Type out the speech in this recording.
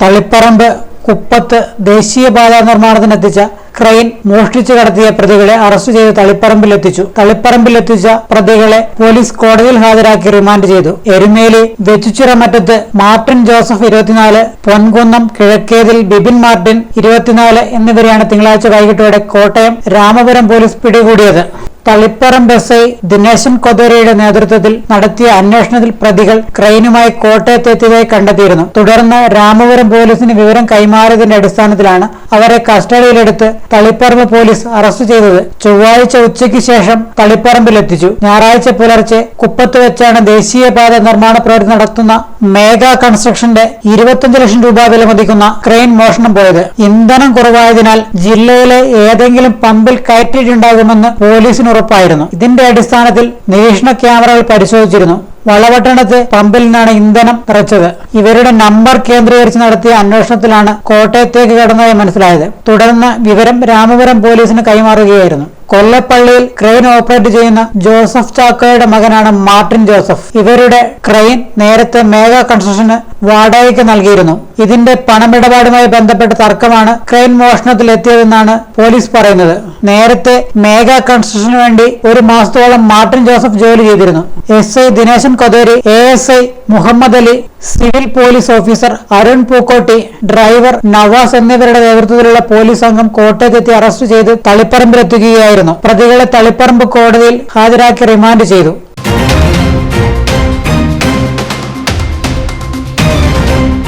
തളിപ്പറമ്പ് കുപ്പത്ത് ദേശീയപാത നിർമ്മാണത്തിനെത്തിച്ച ക്രെയിൻ മോഷ്ടിച്ചു കടത്തിയ പ്രതികളെ അറസ്റ്റ് ചെയ്ത് തളിപ്പറമ്പിലെത്തിച്ചു. തളിപ്പറമ്പിലെത്തിച്ച പ്രതികളെ പോലീസ് കോടതിയിൽ ഹാജരാക്കി റിമാൻഡ് ചെയ്തു. എരുമേലി വെച്ചുച്ചിറമറ്റത്ത് മാർട്ടിൻ ജോസഫ് ഇരുപത്തിനാല് പൊൻകുന്നം കിഴക്കേതിൽ ബിബിൻ മാർട്ടിൻ ഇരുപത്തിനാല് എന്നിവരെയാണ് തിങ്കളാഴ്ച വൈകിട്ടോടെ കോട്ടയം രാമപുരം പോലീസ് പിടികൂടിയത്. തളിപ്പറമ്പ് എസ് ഐ ദിനേശൻ കൊതേരയുടെ നേതൃത്വത്തിൽ നടത്തിയ അന്വേഷണത്തിൽ പ്രതികൾ ക്രെയിനുമായി കോട്ടയത്തെത്തിയതായി കണ്ടെത്തിയിരുന്നു. തുടർന്ന് രാമപുരം പോലീസിന് വിവരം കൈമാറിയതിന്റെ അടിസ്ഥാനത്തിലാണ് അവരെ കസ്റ്റഡിയിലെടുത്ത് തളിപ്പറമ്പ് പോലീസ് അറസ്റ്റ് ചെയ്തത്. ചൊവ്വാഴ്ച ഉച്ചയ്ക്ക് ശേഷം തളിപ്പറമ്പിലെത്തിച്ചു. ഞായറാഴ്ച പുലർച്ചെ കുപ്പത്ത് വെച്ചാണ് ദേശീയപാത നിർമ്മാണ പ്രവൃത്തി നടത്തുന്ന മേഗാ കൺസ്ട്രക്ഷന്റെ ഇരുപത്തിയഞ്ച് ലക്ഷം രൂപ വിലമതിക്കുന്ന ക്രെയിൻ മോഷണം പോയത്. ഇന്ധനം കുറവായതിനാൽ ജില്ലയിലെ ഏതെങ്കിലും പമ്പിൽ കയറ്റിയിട്ടുണ്ടാകുമെന്ന് പോലീസിന് ഉറപ്പായിരുന്നു. ഇതിന്റെ അടിസ്ഥാനത്തിൽ നിരീക്ഷണ ക്യാമറകൾ പരിശോധിച്ചിരുന്നു. വളവട്ടണത്ത് പമ്പിൽ നിന്നാണ് ഇന്ധനം നിറച്ചത്. ഇവരുടെ നമ്പർ കേന്ദ്രീകരിച്ച് നടത്തിയ അന്വേഷണത്തിലാണ് കോട്ടയത്തേക്ക് കടന്നതായി മനസ്സിലായത്. തുടർന്ന് വിവരം രാമപുരം പോലീസിന് കൈമാറുകയായിരുന്നു. കൊല്ലപ്പള്ളിയിൽ ക്രെയിൻ ഓപ്പറേറ്റ് ചെയ്യുന്ന ജോസഫ് ചാക്കോയുടെ മകനാണ് മാർട്ടിൻ ജോസഫ്. ഇവരുടെ ക്രെയിൻ നേരത്തെ മേഗാ കൺസ്ട്രക്ഷന് വാടകയ്ക്ക് നൽകിയിരുന്നു. ഇതിന്റെ പണമിടപാടുമായി ബന്ധപ്പെട്ട തർക്കമാണ് ക്രെയിൻ മോഷണത്തിൽ എത്തിയതെന്നാണ് പോലീസ് പറയുന്നത്. നേരത്തെ മേഗാ കൺസ്ട്രക്ഷന് വേണ്ടി ഒരു മാസത്തോളം മാർട്ടിൻ ജോസഫ് ജോലി ചെയ്തിരുന്നു. S I Dineshan Kotheri A S I Muhammad Ali civil police officer Arun Pookkotti driver Navas എന്നിവരുടെ നേതൃത്വത്തിലുള്ള പോലീസ് സംഘം കോട്ടയത്തെത്തി അറസ്റ്റ് ചെയ്ത് തളിപ്പറമ്പിലെത്തുകയായിരുന്നു. പ്രതികളെ തളിപ്പറമ്പ് കോടതിയിൽ ഹാജരാക്കി റിമാൻഡ് ചെയ്തു.